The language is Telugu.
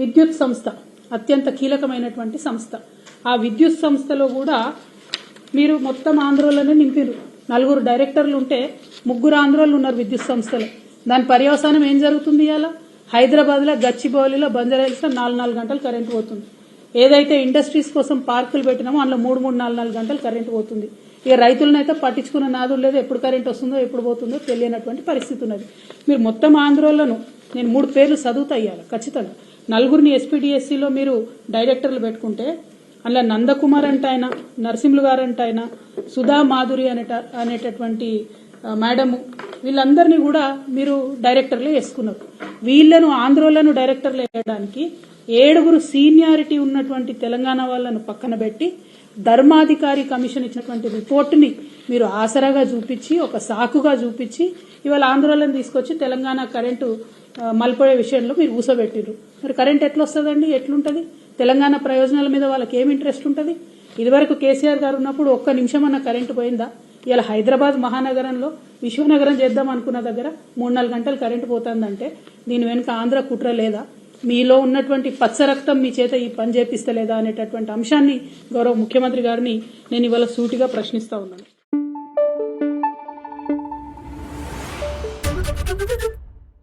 విద్యుత్ సంస్థ అత్యంత కీలకమైనటువంటి సంస్థ. ఆ విద్యుత్ సంస్థలో కూడా మీరు మొత్తం ఆంధ్రలోనే నింపారు. నలుగురు డైరెక్టర్లు ఉంటే ముగ్గురు ఆంధ్రోలు ఉన్నారు విద్యుత్ సంస్థలో. దాని పర్యవసానం ఏం జరుగుతుంది ఇవాళ హైదరాబాద్లో గచ్చిబౌలిలో బంజారాహిల్స్లో నాలుగు నాలుగు గంటలు కరెంటు పోతుంది. ఏదైతే ఇండస్ట్రీస్ కోసం పార్కులు పెట్టినామో అందులో మూడు మూడు నాలుగు నాలుగు గంటలు కరెంటు పోతుంది. ఇక రైతులనైతే పట్టించుకున్న నాదు లేదు. ఎప్పుడు కరెంట్ వస్తుందో ఎప్పుడు పోతుందో తెలియనటువంటి పరిస్థితి ఉన్నది. మీరు మొత్తం ఆంధ్రోలను నేను మూడు పేర్లు చదువుతా ఇవ్వాలి ఖచ్చితంగా. నలుగురిని ఎస్పీడిఎస్సిలో మీరు డైరెక్టర్లు పెట్టుకుంటే అందులో నందకుమార్ అంటే ఆయన నరసింహులు గారు అంటే ఆయన సుధా మాధురి అనేట అనేటటువంటి మేడము వీళ్ళందరినీ కూడా మీరు డైరెక్టర్లు వేసుకున్నారు. వీళ్ళను ఆంధ్రోలను డైరెక్టర్లు వేయడానికి ఏడుగురు సీనియారిటీ ఉన్నటువంటి తెలంగాణ వాళ్ళను పక్కన పెట్టి ధర్మాధికారి కమిషన్ ఇచ్చినటువంటి రిపోర్టుని మీరు ఆసరాగా చూపించి ఒక సాకుగా చూపించి ఇవాళ ఆంధ్రోలను తీసుకొచ్చి తెలంగాణ కరెంటు ఆ, మలిపోయే విషయంలో మీరు ఊసబెట్టిరు మరి కరెంట్ ఎట్లొస్తుందండి? ఎట్లుంటది? తెలంగాణ ప్రయోజనాల మీద వాళ్ళకి ఏం ఇంట్రెస్ట్ ఉంటుంది? ఇదివరకు కేసీఆర్ గారు ఉన్నప్పుడు ఒక్క నిమిషం అన్న కరెంటు పోయిందా? ఇలా హైదరాబాద్ మహానగరంలో విశ్వనగరం చేద్దాం అనుకున్న దగ్గర మూడు నాలుగు గంటలు కరెంటు పోతుందంటే దీని వెనుక ఆంధ్ర కుట్ర లేదా? మీలో ఉన్నటువంటి పచ్చ రక్తం మీ చేత ఈ పని చేపిస్తలేదా అనేటటువంటి అంశాన్ని గౌరవ ముఖ్యమంత్రి గారిని నేను ఇవాళ సూటిగా ప్రశ్నిస్తా ఉన్నాను.